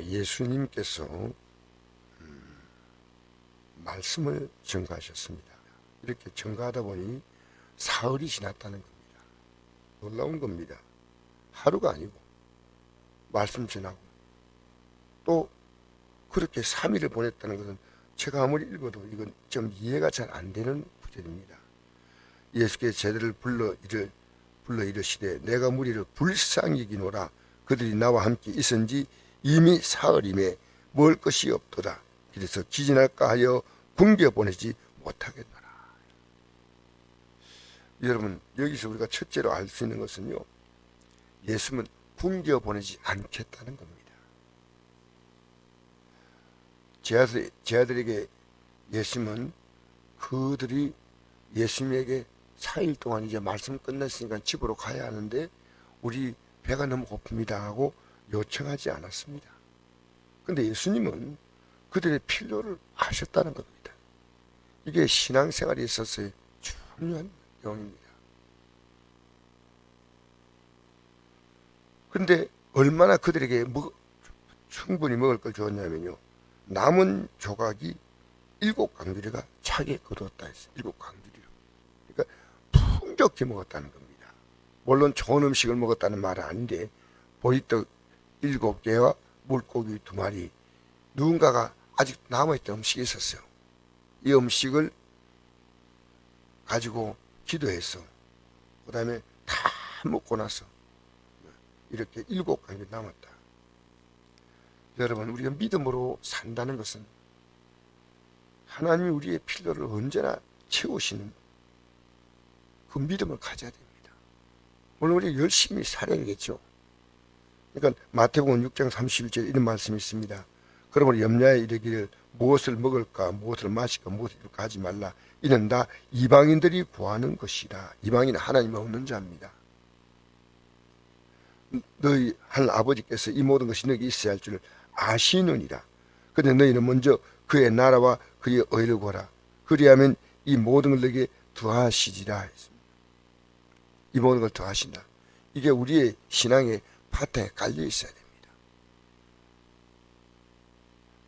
예수님께서 음, 말씀을 증가하셨습니다. 이렇게 증가하다 보니 사흘이 지났다는 겁니다. 놀라운 겁니다. 하루가 아니고 말씀 지나고 또 그렇게 3일을 보냈다는 것은 제가 아무리 읽어도 이건 좀 이해가 잘 안 되는 구절입니다. 예수께서 제들을 불러 이를 불러 이르시되 내가 무리를 불쌍히 이기노라 그들이 나와 함께 있은지 이미 사흘임에 먹을 것이 없도다. 그래서 기진할까 하여 굶겨 보내지 못하겠노라. 여러분 여기서 우리가 첫째로 알 수 있는 것은요. 예수는 굶겨 보내지 않겠다는 겁니다. 제, 아들, 제 아들에게 예수님은 그들이 예수님에게 4일 동안 이제 말씀 끝났으니까 집으로 가야 하는데 우리 배가 너무 고픕니다 하고 요청하지 않았습니다. 근데 예수님은 그들의 필요를 아셨다는 겁니다. 이게 신앙생활에 있어서의 중요한 내용입니다. 근데 얼마나 그들에게 먹, 충분히 먹을 걸 줬냐면요. 남은 조각이 일곱 강주리가 차게 거뒀다 했어요. 일곱 강주리로. 그러니까 풍족히 먹었다는 겁니다. 물론 좋은 음식을 먹었다는 말은 아닌데 보리떡 일곱 개와 물고기 두 마리 누군가가 아직 남아있던 음식이 있었어요. 이 음식을 가지고 기도했어. 그 다음에 다 먹고 나서 이렇게 일곱 강이 남았다. 여러분 우리가 믿음으로 산다는 것은 하나님이 우리의 필요를 언제나 채우시는 그 믿음을 가져야 됩니다. 물론 우리 열심히 살아야겠죠. 그러니까 마태복음 6장 31절 이런 말씀이 있습니다. 그러므로 염려에 이르기를 무엇을 먹을까 무엇을 마실까 무엇을 입을까 하지 말라. 이는 다 이방인들이 구하는 것이라. 이방인은 하나님 없는 자입니다. 너희 한 아버지께서 이 모든 것이 너에게 있어야 할줄 아시느니라. 근데 너희는 먼저 그의 나라와 그의 의를 구하라. 그리하면 이 모든 걸 너에게 더하시리라. 이 모든 걸 더하신다. 이게 우리의 신앙의 바탕에 깔려 있어야 됩니다.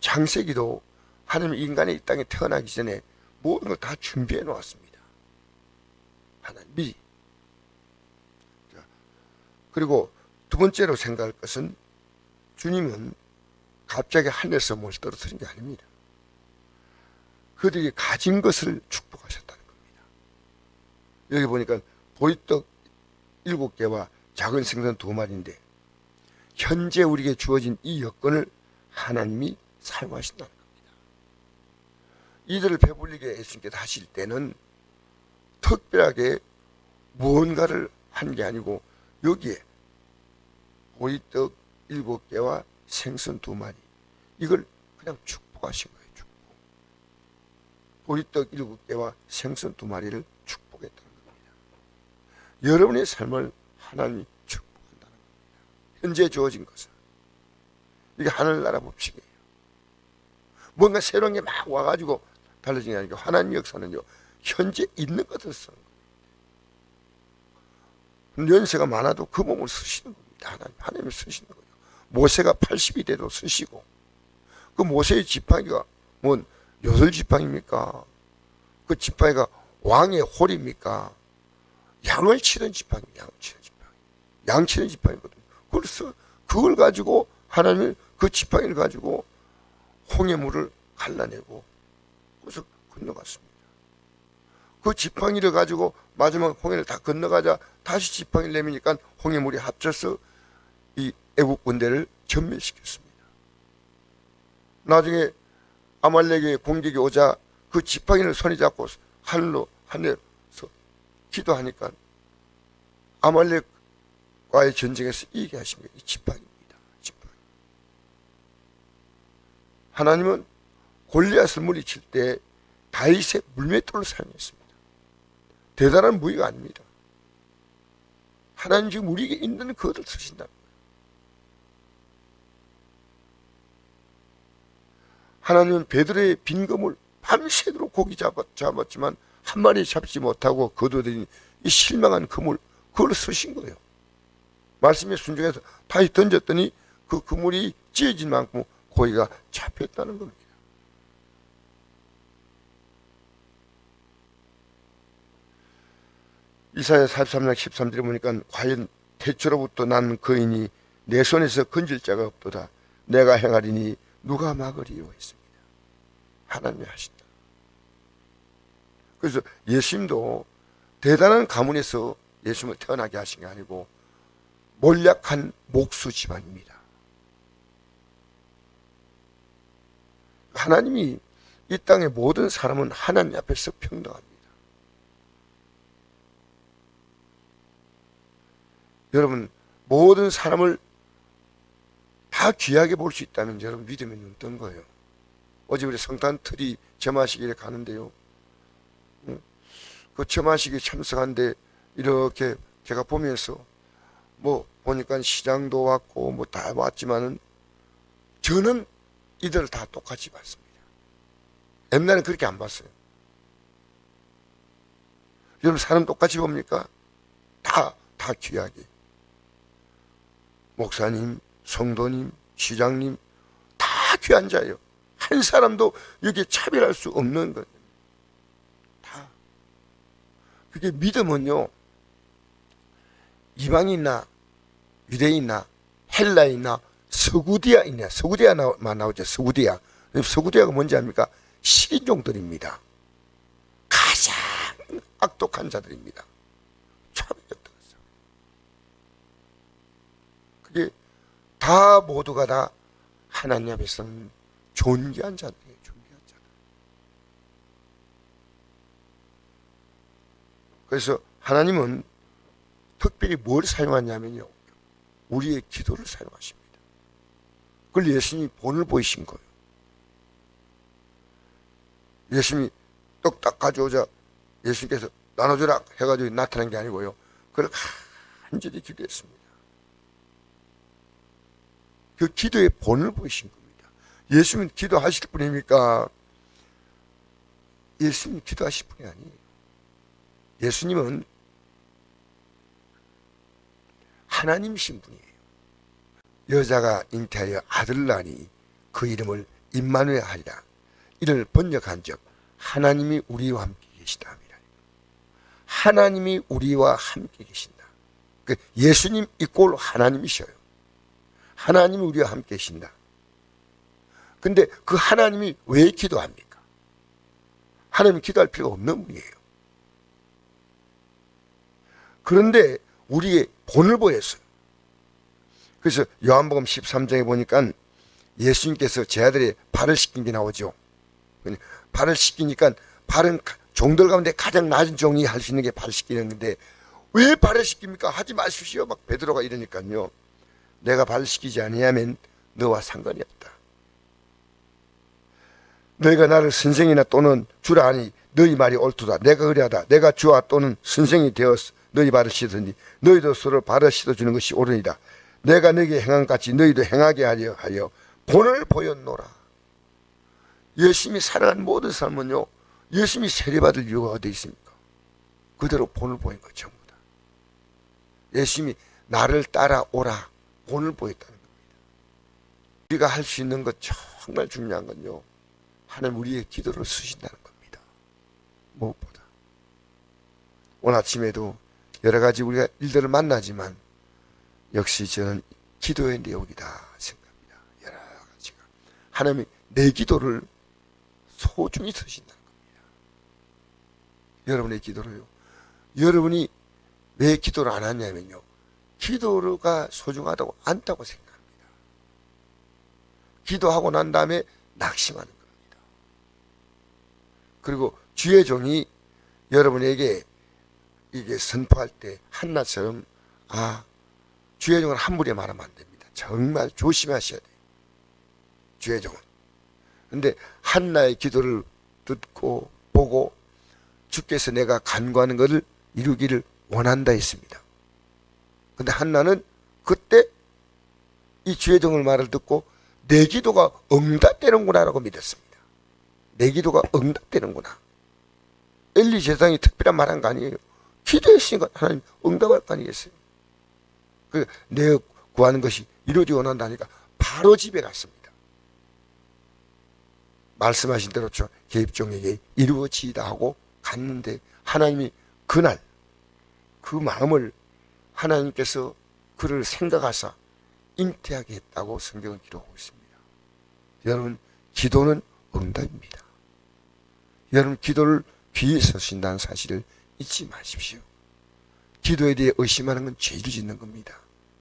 창세기도 하나님 인간이 이 땅에 태어나기 전에 모든 걸 다 준비해 놓았습니다. 하나님 미리. 자, 그리고 두 번째로 생각할 것은 주님은 갑자기 하늘에서 뭘 떨어뜨린 게 아닙니다. 그들이 가진 것을 축복하셨다는 겁니다. 여기 보니까 보리떡 일곱 개와 작은 생선 두 마리인데 현재 우리에게 주어진 이 여건을 하나님이 사용하신다는 겁니다. 이들을 배불리게 예수님께서 하실 때는 특별하게 무언가를 한 게 아니고 여기에 보리떡 일곱 개와 생선 두 마리 이걸 그냥 축복하신 거예요. 축복. 보리떡 일곱 개와 생선 두 마리를 축복했다는 겁니다. 여러분의 삶을 하나님이 축복한다는 겁니다. 현재 주어진 것은 이게 하늘나라 법칙이에요. 뭔가 새로운 게 막 와가지고 달라진 게 아니고 하나님 역사는요 현재 있는 것을 쓰는 거예요. 연세가 많아도 그 몸을 쓰시는 겁니다. 하나님, 하나님이 쓰시는 거예요. 모세가 80이 돼도 쓰시고 그 모세의 지팡이가 뭔 요술 지팡입니까? 그 지팡이가 왕의 홀입니까? 양을 치는 지팡이, 양을 치는 지팡이, 양 치는 지팡이거든요. 그걸 써, 그걸 가지고 하나님은 그 지팡이를 가지고 홍해물을 갈라내고 그래서 건너갔습니다. 그 지팡이를 가지고 마지막 홍해를 다 건너가자 다시 지팡이를 내미니까 홍해물이 합쳐서 이 애국 군대를 전멸시켰습니다. 나중에 아말렉의 공격이 오자 그 지팡이를 손에 잡고 하늘로 하늘에서 기도하니까 아말렉 과의 전쟁에서 이기게 하십니다. 이 지팡이입니다. 지팡이. 하나님은 골리앗을 물리칠 때 다윗의 물맷돌을 사용했습니다. 대단한 무기가 아닙니다. 하나님 지금 우리에게 있는 그것을 쓰신다. 하나님은 베드로의 빈금을 밤새도록 고기 잡았, 잡았지만 한 마리 잡지 못하고 거둬들인 이 실망한 그물 그걸 쓰신 거예요. 말씀에 순종해서 다시 던졌더니 그 그물이 찢어진 만큼 고기가 잡혔다는 겁니다. 이사야 43장 13절에 보니까 과연 태초로부터 난 거인이 내 손에서 건질 자가 없도다. 내가 행하리니 누가 막으리요 했습니다. 하나님이 하신다. 그래서 예수님도 대단한 가문에서 예수님을 태어나게 하신 게 아니고 몰약한 목수 집안입니다. 하나님이 이 땅의 모든 사람은 하나님 앞에서 평등합니다. 여러분 모든 사람을 다 귀하게 볼 수 있다면 여러분 믿으면 어떤 거예요? 어제 우리 성탄 트리 점화식에 가는데요. 응? 그 점화식에 참석한데 이렇게 제가 보면서 뭐 보니까 시장도 왔고 뭐 다 왔지만은 저는 이들을 다 똑같이 봤습니다. 옛날엔 그렇게 안 봤어요. 여러분 사람 똑같이 봅니까? 다, 다 귀하게. 목사님, 성도님, 시장님 다 귀한 자예요. 한 사람도 여기에 차별할 수 없는 것. 다. 그게 믿음은요. 이방이나 유대인이나 헬라이나 서구디아이나 서구디아만 나오죠. 서구디아. 서구디아가 뭔지 압니까? 식인종들입니다. 가장 악독한 자들입니다. 차별했다. 그게 다 모두가 다 하나님 앞에서는 존귀한 자들이에요. 존귀한 자들. 그래서 하나님은 특별히 뭘 사용하냐면요. 우리의 기도를 사용하십니다. 그걸 예수님이 본을 보이신 거예요. 예수님이 떡 딱 가져오자 예수님께서 나눠주라 해가지고 나타난 게 아니고요. 그걸 간절히 기도했습니다. 그 기도의 본을 보이신 겁니다. 예수님 기도하실 분입니까? 예수님 기도하실 분이 아니에요. 예수님은 하나님이신 분이에요. 여자가 잉태하여 아들 낳으니 그 이름을 임마누엘 하리라. 이를 번역한 적 하나님이 우리와 함께 계시다. 하나님이 우리와 함께 계신다. 그 예수님 이꼴 하나님이셔요. 하나님이 우리와 함께 계신다. 근데 그 하나님이 왜 기도합니까? 하나님 기도할 필요가 없는 분이에요. 그런데 우리의 본을 보였어요. 그래서 요한복음 13장에 보니까 예수님께서 제 아들의 발을 씻긴 게 나오죠. 발을 씻기니까 발은 종들 가운데 가장 낮은 종이 할 수 있는 게발 씻기는 건데 왜 발을 씻깁니까? 하지 마십시오. 막 베드로가 이러니까요. 내가 발을 씻기지 아니하면 너와 상관이 없다. 너희가 나를 선생이나 또는 주라 하니 너희 말이 옳도다. 내가 그리하다. 내가 주와 또는 선생이 되었어. 너희 발을 씻으니 너희도 서로 발을 씻어주는 것이 옳으니라. 내가 너희에게 행한 같이 너희도 행하게 하려 하여 본을 보였노라. 예수님이 사랑하는 모든 사람은요. 예수님이 세례받을 이유가 어디 있습니까? 그대로 본을 보인 것 전부 다. 예수님이 나를 따라오라 본을 보였다는 겁니다. 우리가 할 수 있는 것 정말 중요한 건요. 하나님 우리의 기도를 쓰신다는 겁니다. 무엇보다. 오늘 아침에도 여러 가지 우리가 일들을 만나지만 역시 저는 기도의 내용이다 생각합니다. 여러 가지가. 하나님이 내 기도를 소중히 쓰신다는 겁니다. 여러분의 기도를요. 여러분이 왜 기도를 안 하냐면요. 기도가 소중하다고 않다고 생각합니다. 기도하고 난 다음에 낙심하는 겁니다. 그리고 주의 종이 여러분에게 이게 선포할 때 한나처럼 아 주의 종은 함부로 말하면 안 됩니다. 정말 조심하셔야 돼요. 주의 종은. 근데 한나의 기도를 듣고 보고 주께서 내가 간구하는 것을 이루기를 원한다 했습니다. 근데 한나는 그때 이 주의 종을 말을 듣고 내 기도가 응답되는구나라고 믿었습니다. 내 기도가 응답되는구나. 엘리 제사장이 특별한 말한 거 아니에요. 기도했으니까 하나님 응답할 거 아니겠어요. 그내 구하는 것이 이루어지고 난다니까 바로 집에 갔습니다. 말씀하신 대로 저 개입종에게 이루어지다 하고 갔는데 하나님이 그날 그 마음을 하나님께서 그를 생각하사 잉태하게 했다고 성경은 기록하고 있습니다. 여러분 기도는 응답입니다. 여러분 기도를 귀에 서신다는 사실을 잊지 마십시오. 기도에 대해 의심하는 건 죄를 짓는 겁니다.